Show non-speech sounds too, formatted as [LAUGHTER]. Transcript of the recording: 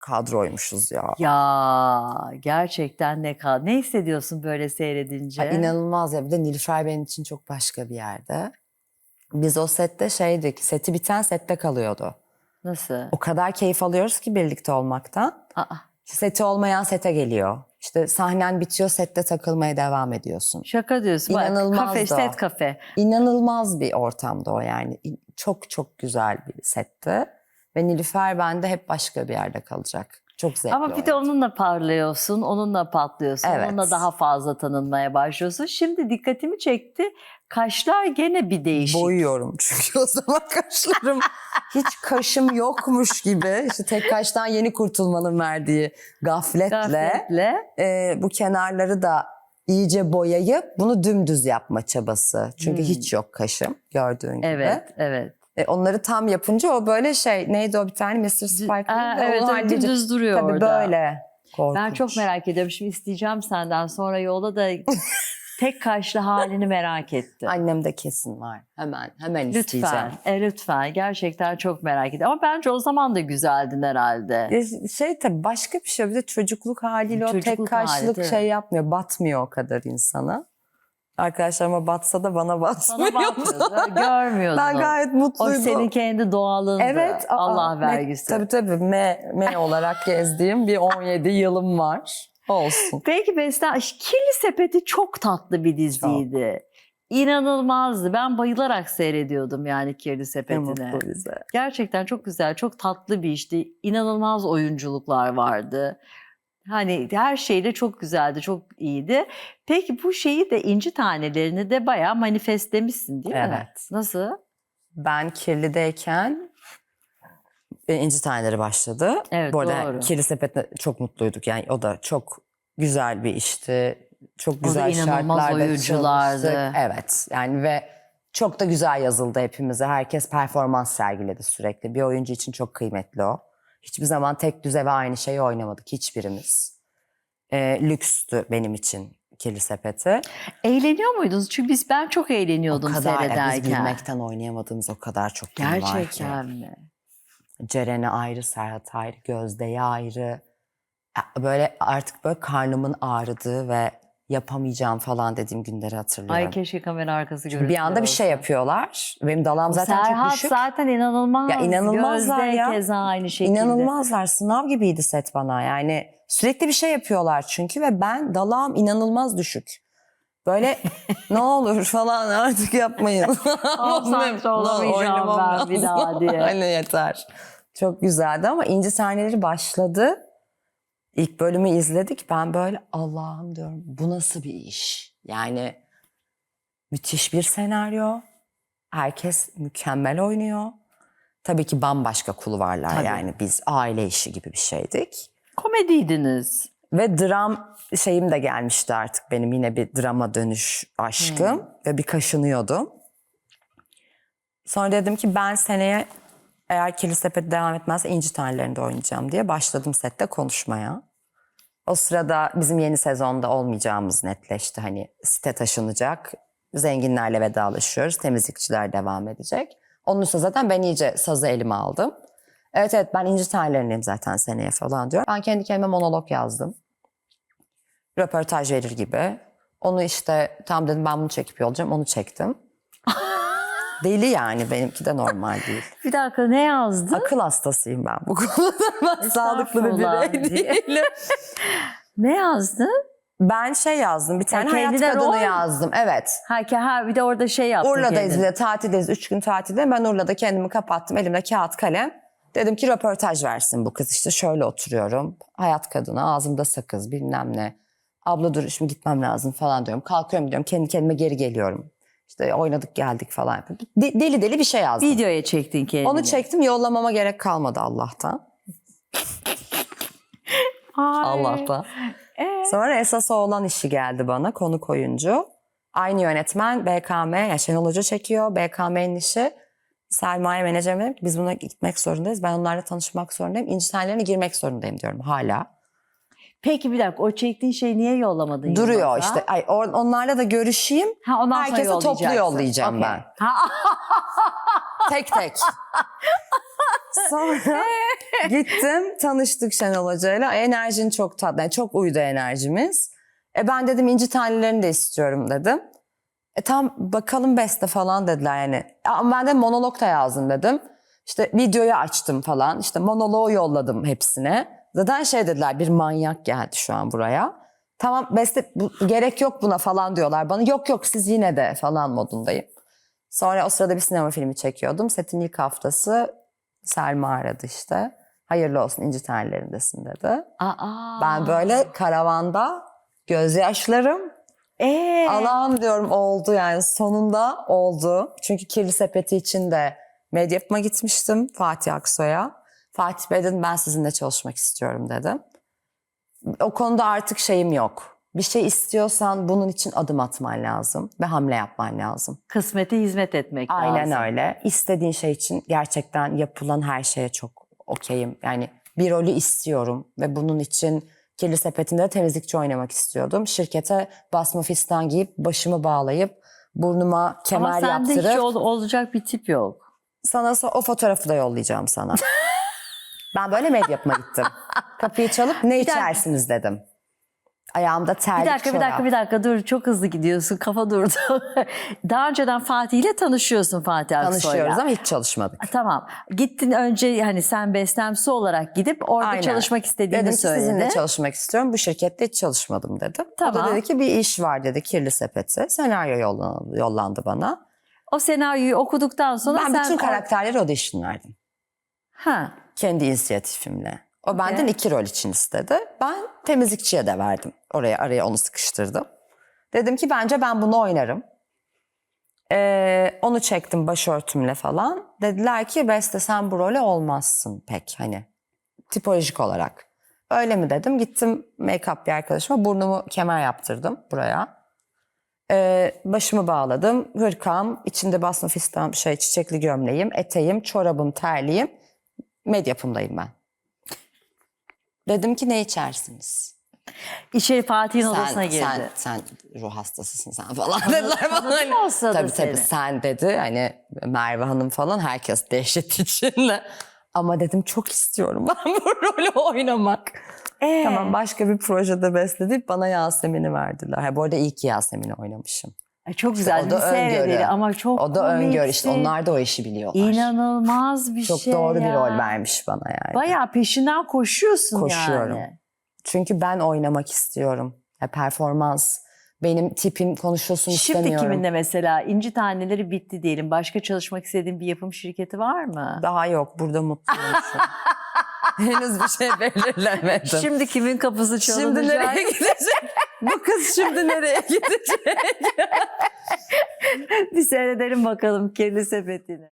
kadroymuşuz ya. Ya gerçekten ne kal. Ne hissediyorsun böyle seyredince? Ay, inanılmaz ya. Bir de Nilüfer benim için çok başka bir yerde. Biz o sette şeydik, seti biten sette kalıyordu. Nasıl? O kadar keyif alıyoruz ki birlikte olmaktan. Aa, Seti olmayan sete geliyor. İşte sahnen bitiyor, sette takılmaya devam ediyorsun. şaka diyorsun. Bak, İnanılmazdı kafe, set kafe. İnanılmaz bir ortamda o yani. Çok çok güzel bir setti. Ve Nilüfer bende hep başka bir yerde kalacak. Çok zevkli Ama bir de onunla parlıyorsun, onunla patlıyorsun, Evet. onunla daha fazla tanınmaya başlıyorsun. Şimdi dikkatimi çekti. Kaşlar gene bir değişik. Boyuyorum çünkü o zaman [LAUGHS] kaşlarım hiç kaşım yokmuş gibi. İşte tek kaştan yeni kurtulmanın verdiği gafletle, Gafletle. e, bu kenarları da iyice boyayıp bunu dümdüz yapma çabası. Çünkü Hmm. hiç yok kaşım gördüğün gibi. Evet, evet. E, onları tam yapınca o böyle şey neydi o bir tane Mr. Spike Aa, evet, evet, dümdüz duruyor Tabii orada. böyle. Korkunç. Ben çok merak ediyorum. Şimdi isteyeceğim senden. Sonra yolda da tek kaşlı halini merak ettim. Annem de kesin var. Hemen hemen isteyeceğim. Lütfen, e, lütfen. Gerçekten çok merak ediyorum. Ama bence o zaman da güzeldin herhalde. Ya Şey tabii başka bir şey. Bir de çocukluk haliyle o tek Çocukluk hali, kaşlık şey yapmıyor. Batmıyor o kadar insana. Arkadaşlarıma batsa da bana batmıyor. Sana görmüyordun. ben gayet O mutluydum. senin kendi doğalındı. Evet. aa, Allah ne- vergisi. Tabii tabii. M, M olarak [LAUGHS] gezdiğim bir 17 yılım var. Olsun. Peki Beste, Kirli Sepeti çok tatlı bir diziydi. İnanılmazdı. Ben bayılarak seyrediyordum yani Kirli Ne Sepeti'ni. mutlu bize. Gerçekten çok güzel, çok tatlı bir işti. İnanılmaz oyunculuklar vardı. Hani her şeyle çok güzeldi, çok iyiydi. Peki bu şeyi de inci tanelerini de bayağı manifestlemişsin değil mi? Evet. Nasıl? Ben kirlideyken e, İnci Taneleri başladı. Evet, Bu arada doğru. Kirli Sepet'te çok mutluyduk. Yani o da çok güzel bir işti. Çok güzel şartlarda oyunculardı. çalıştık. Evet yani ve çok da güzel yazıldı hepimize. Herkes performans sergiledi sürekli. Bir oyuncu için çok kıymetli o. Hiçbir zaman tek düze ve aynı şeyi oynamadık hiçbirimiz. Ee, lükstü benim için Kirli Sepeti. Eğleniyor muydunuz? Çünkü biz ben çok eğleniyordum o kadar e, seyrederken. biz gülmekten oynayamadığımız o kadar çok gün var ki. Gerçekten mi? Ceren'e ayrı, Serhat ayrı, Gözde'ye ayrı. Böyle artık böyle karnımın ağrıdığı ve yapamayacağım falan dediğim günleri hatırlıyorum. Ay keşke kamera arkası görüntüler bir anda bir şey yapıyorlar. Benim dalağım zaten Serhat çok düşük. zaten inanılmaz. Ya inanılmazlar Gözde ya. keza aynı şekilde. İnanılmazlar. Sınav gibiydi set bana. Yani sürekli bir şey yapıyorlar çünkü ve ben dalağım inanılmaz düşük. Böyle [LAUGHS] ne olur falan artık yapmayın. [LAUGHS] [LAUGHS] Konsantre olamayacağım ben bir daha diye. Aynen yeter. Çok güzeldi ama inci sahneleri başladı. İlk bölümü izledik. Ben böyle Allah'ım diyorum bu nasıl bir iş? Yani müthiş bir senaryo. Herkes mükemmel oynuyor. Tabii ki bambaşka kulvarlar Tabii. yani biz aile işi gibi bir şeydik. Komediydiniz. Ve dram şeyim de gelmişti artık benim yine bir drama dönüş aşkım ve bir kaşınıyordum. Sonra dedim ki ben seneye eğer Kirli Sepet devam etmezse İnci Tanelerinde oynayacağım diye başladım sette konuşmaya. O sırada bizim yeni sezonda olmayacağımız netleşti. Hani site taşınacak, zenginlerle vedalaşıyoruz, temizlikçiler devam edecek. Onun üstüne zaten ben iyice sazı elime aldım. Evet evet ben İnci Tanelerindeyim zaten seneye falan diyor. Ben kendi kendime monolog yazdım. Röportaj verir gibi. Onu işte tam dedim ben bunu çekip yollayacağım onu çektim. Deli yani benimki de normal değil. [LAUGHS] Bir dakika ne yazdın? Akıl hastasıyım ben bu konuda. [LAUGHS] Ben sağlıklı bir birey değilim. [LAUGHS] Ne yazdın? Ben şey yazdım bir tane hayat kendine kadını rol- yazdım. Evet. Ha, ki- ha bir de orada şey yaptın Urla'dayız bir de tatildeyiz. Üç gün tatilde. Ben Urla'da kendimi kapattım. Elimde kağıt kalem. Dedim ki röportaj versin bu kız. İşte şöyle oturuyorum. Hayat kadını ağzımda sakız bilmem ne. Abla dur şimdi gitmem lazım falan diyorum. Kalkıyorum diyorum. Kendi kendime geri geliyorum. İşte oynadık geldik falan. De- deli deli bir şey yazdım. Videoya çektin kendini. Onu çektim yollamama gerek kalmadı Allah'tan. Allah'tan. Ee? Sonra esas olan işi geldi bana konuk oyuncu. Aynı yönetmen BKM, yani Şenol Hoca çekiyor. BKM'nin işi Selma'ya menajerime biz buna gitmek zorundayız. Ben onlarla tanışmak zorundayım. İnci girmek zorundayım diyorum hala. Peki bir dakika o çektiğin şeyi niye yollamadın Duruyor işte. Ay, or- onlarla da görüşeyim. Ha, ondan sonra Herkese toplu yollayacaksın. yollayacağım Okey. ben. Ha, [LAUGHS] Tek tek. Sonra [LAUGHS] gittim tanıştık Şenol Hoca'yla. Enerjin çok tatlı. Yani çok uydu enerjimiz. E ben dedim inci tanelerini de istiyorum dedim. E tam bakalım beste falan dediler yani. Ama ben de monolog da yazdım dedim. İşte videoyu açtım falan. İşte monoloğu yolladım hepsine. Zaten şey dediler bir manyak geldi şu an buraya. Tamam beste bu, gerek yok buna falan diyorlar bana. Yok yok siz yine de falan modundayım. Sonra o sırada bir sinema filmi çekiyordum. Setin ilk haftası Selma aradı işte. Hayırlı olsun inci tanelerindesin dedi. Aa. Ben böyle karavanda gözyaşlarım Ee, Allah'ım diyorum oldu yani sonunda oldu. Çünkü Kirli Sepeti için de medya yapıma gitmiştim Fatih Aksoy'a. Fatih Bey dedim ben sizinle çalışmak istiyorum dedim. O konuda artık şeyim yok. Bir şey istiyorsan bunun için adım atman lazım ve hamle yapman lazım. kısmete hizmet etmek Aynen lazım. öyle. İstediğin şey için gerçekten yapılan her şeye çok okeyim. Yani bir rolü istiyorum ve bunun için kirli sepetinde temizlikçi oynamak istiyordum. Şirkete basma fistan giyip başımı bağlayıp burnuma kemer Ama sende yaptırıp hiç ol- olacak bir tip yok. sana o fotoğrafı da yollayacağım sana. [LAUGHS] ben böyle medya yapıma gittim. Kapıyı çalıp ne dakika. içersiniz dedim. Ayağımda terlik Bir dakika, bir dakika, bir dakika dur. Çok hızlı gidiyorsun. [LAUGHS] Kafa durdu. Daha önceden Fatih ile tanışıyorsun Fatih Aksoy'la. Tanışıyoruz ama hiç çalışmadık. Tamam. Gittin önce hani sen beslemsi olarak gidip orada Aynen. çalışmak istediğini Dedim söyledi. sizinle çalışmak istiyorum. Bu şirkette hiç çalışmadım dedim. O Tamam. da dedi ki bir iş var dedi kirli sepeti. Senaryo yollandı, bana. O senaryoyu okuduktan sonra ben sen bütün o- karakterlere audition verdim. Ha. Kendi inisiyatifimle. O benden iki rol için istedi. Ben temizlikçiye de verdim. Oraya araya onu sıkıştırdım. Dedim ki bence ben bunu oynarım. Ee, onu çektim başörtümle falan. Dediler ki Beste sen bu role olmazsın pek hani tipolojik olarak. Öyle mi dedim. Gittim make-up bir arkadaşıma burnumu kemer yaptırdım buraya. Ee, başımı bağladım. Hırkam, içinde basma fistan şey çiçekli gömleğim, eteğim, çorabım, terliğim. Medyapımdayım ben. Dedim ki ne içersiniz? İçeri Fatih'in odasına girdi. sen, sen ruh hastasısın sen falan dediler bana. sırada tabii tabii seni? sen dedi hani Merve Hanım falan herkes dehşet içinde. Ama dedim çok istiyorum ben bu rolü oynamak. Ee? Tamam başka bir projede besledik bana Yasemin'i verdiler. Ha, bu arada iyi ki Yasemin'i oynamışım. Ay, çok güzel. o da bir öngörü. ama çok O da öngörü işte komiksin. onlar da o işi biliyorlar. İnanılmaz bir Çok şey doğru bir ya. rol vermiş bana yani. Bayağı peşinden koşuyorsun Koşuyorum. yani. Çünkü ben oynamak istiyorum. Ya performans, benim tipim konuşulsun Şimdi istemiyorum. kiminle mesela inci taneleri bitti diyelim. Başka çalışmak istediğin bir yapım şirketi var mı? Daha yok burada mutluyum şu an. [LAUGHS] Henüz bir şey belirlemedim. Şimdi kimin kapısı çalınacak? Şimdi nereye gidecek? [LAUGHS] Bu kız şimdi nereye gidecek? [LAUGHS] bir seyredelim bakalım kirli sepetini.